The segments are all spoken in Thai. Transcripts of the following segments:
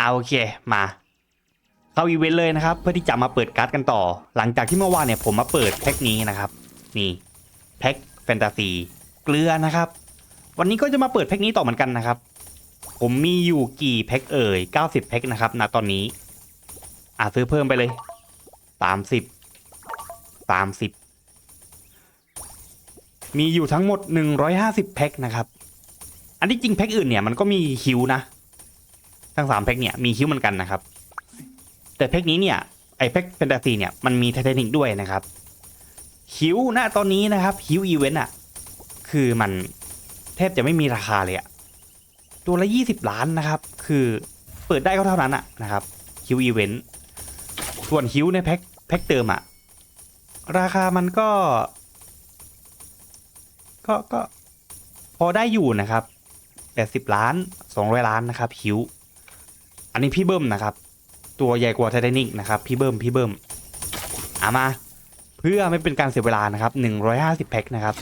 อ่าโอเคมาเข้าอีเวนต์เลยนะครับ เพื่อที่จะมาเปิดการ์ดกันต่อ หลังจากที่เมื่อวานเนี่ยผมมาเปิดแพ็คนี้นะครับนี่แพ็คแฟนตาซีเกลือนะครับ วันนี้ก็จะมาเปิดแพ็คนี้ต่อเหมือนกันนะครับ ผมมีอยู่กี่แพ็คเอ่ย90แพ็คนะครับณตอนนี้อ่าซื้อเพิ่มไปเลย30 30 มีอยู่ทั้งหมด 150 แพ็คนะครับ อันที่จริงแพ็คอื่นเนี่ยมันก็มีคิวนะ ทั้งสามแพ็คเนี่ยมีคิ้วเหมือนกันนะครับ แต่แพ็คนี้เนี่ยไอแพ็คแฟนตาซีเนี่ยมันมีไททนิกด้วยนะครับคิ้วณตอนนี้นะครับคิ้วอีเวนต์อะคือมันแทบจะไม่มีราคาเลยอะตัวละ 20 ล้านนะครับ คือเปิดได้ก็เท่านั้นอะนะครับคิวอีเวนต์ส่วนคิวในแพ็คแพ็คเติมอะราคามันก็ ก็ก็พอได้อยู่นะครับ 80 ล้าน 200 ล้านนะครับคิว อันนี้พี่เบิ้มนะครับ ตัวใหญ่กว่าไททานิกนะครับพี่เบิ้มพี่เบิ้มเอามา เพื่อไม่เป็นการเสียเวลานะครับหนึ่งร้อยห้าสิบแพ็คนะครับ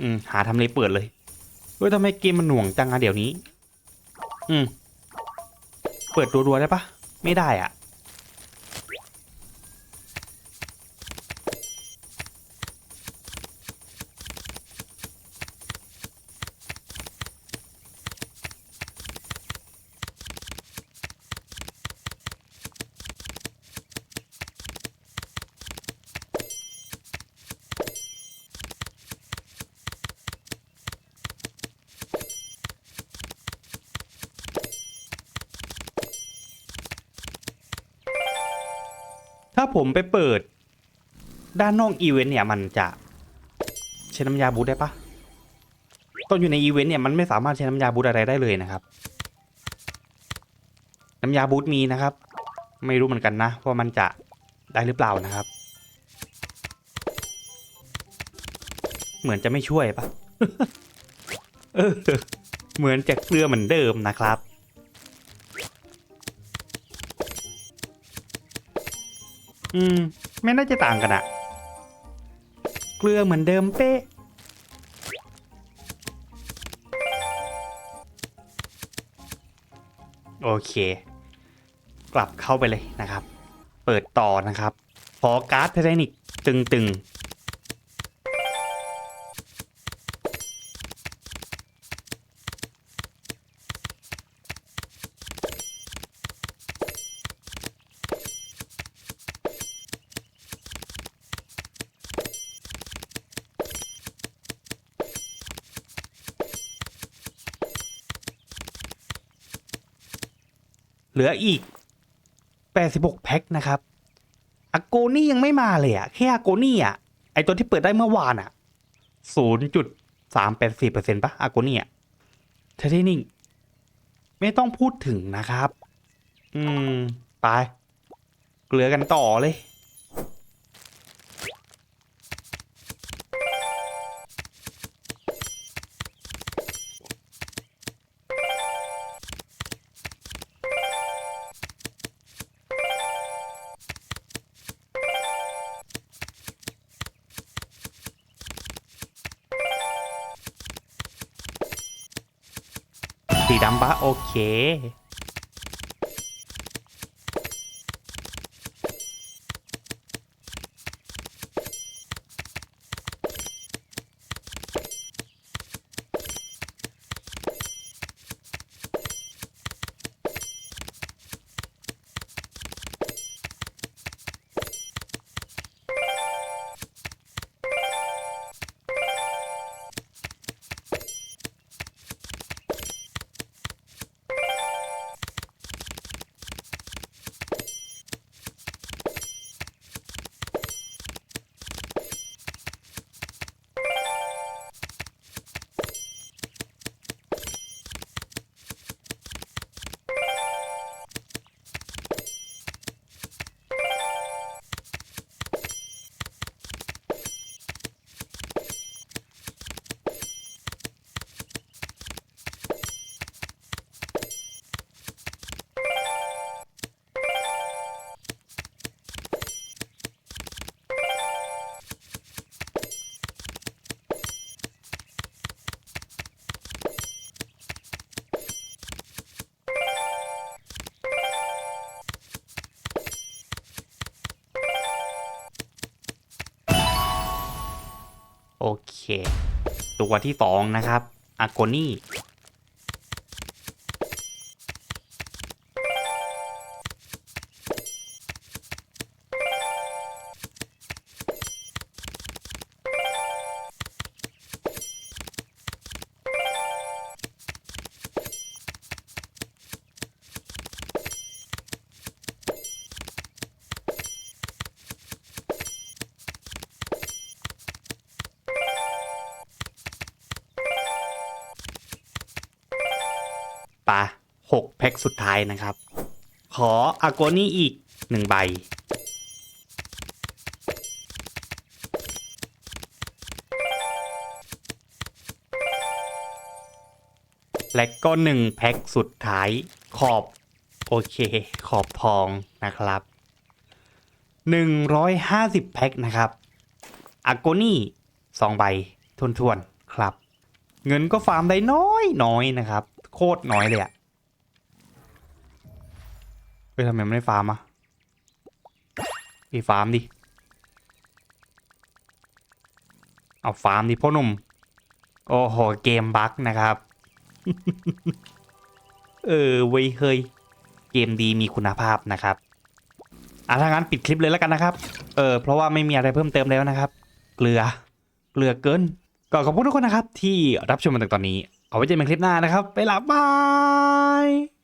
อืมหาทำเลเปิดเลยเฮ้ยทำไมเกมมันหน่วงจังอะเดี๋ยวนี้ อืม เปิดรัวๆได้ปะไม่ได้อะ ผมไปเปิด ด้านนอกอีเวนต์เนี่ยมันจะใช้น้ำยาบูทได้ปะตอนอยู่ในอีเวนต์เนี่ยมันไม่สามารถใช้น้ำยาบูทอะไรได้เลยนะครับ น้ำยาบูทมีนะครับ ไม่รู้เหมือนกันนะว่ามันจะได้หรือเปล่านะครับ เหมือนจะไม่ช่วยปะเออเหมือนจะเกลือเหมือนเดิมนะครับ อืม ไม่น่าจะต่างกันอะเกลือเหมือนเดิมเป๊ะ โอเค กลับเข้าไปเลยนะครับ เปิดต่อนะครับ พอการ์ดเทคนิกตึงๆ เหลืออีก 86 แพ็คนะครับอโกนี่ยังไม่มาเลยอะแค่อโกนี่อะไอตัวที่เปิดได้เมื่อวานอะ0.384%ปะอโกนี่อะเทเทนิ่งไม่ต้องพูดถึงนะครับ อืม ไป เกลือกันต่อเลย สีดำปะโอเค โอเค ตัวที่สองนะครับอากนี่ ปะหกแพ็คสุดท้ายนะครับ ขออากนี่อีกหนึ่งใบ และก็หนึ่งแพ็คสุดท้ายขอบ โอเค ขอบทองนะครับหนึ่งร้อยห้าสิบแพ็คนะครับอากนี่สองใบทวนๆ ครับ เงินก็ฟาร์มได้น้อยน้อยนะครับ โคตรน้อยเลยอะเฮ้ยทำไมไม่ฟาร์มอะไปฟาร์มดิ เอาฟาร์มดิพ่อหนุ่ม โอ้โห เกมบั๊กนะครับ เออเว้ยเฮ้ย เกมดีมีคุณภาพนะครับอะถ้างั้นปิดคลิปเลยแล้วกันนะครับ เออเพราะว่าไม่มีอะไรเพิ่มเติมแล้วนะครับ เกลือ เกลือเกินก็ขอบคุณทุกคนนะครับ ที่รับชมมาถึงตอนนี้ ไว้เจอกันใหม่คลิปหน้านะครับ ไปละบาย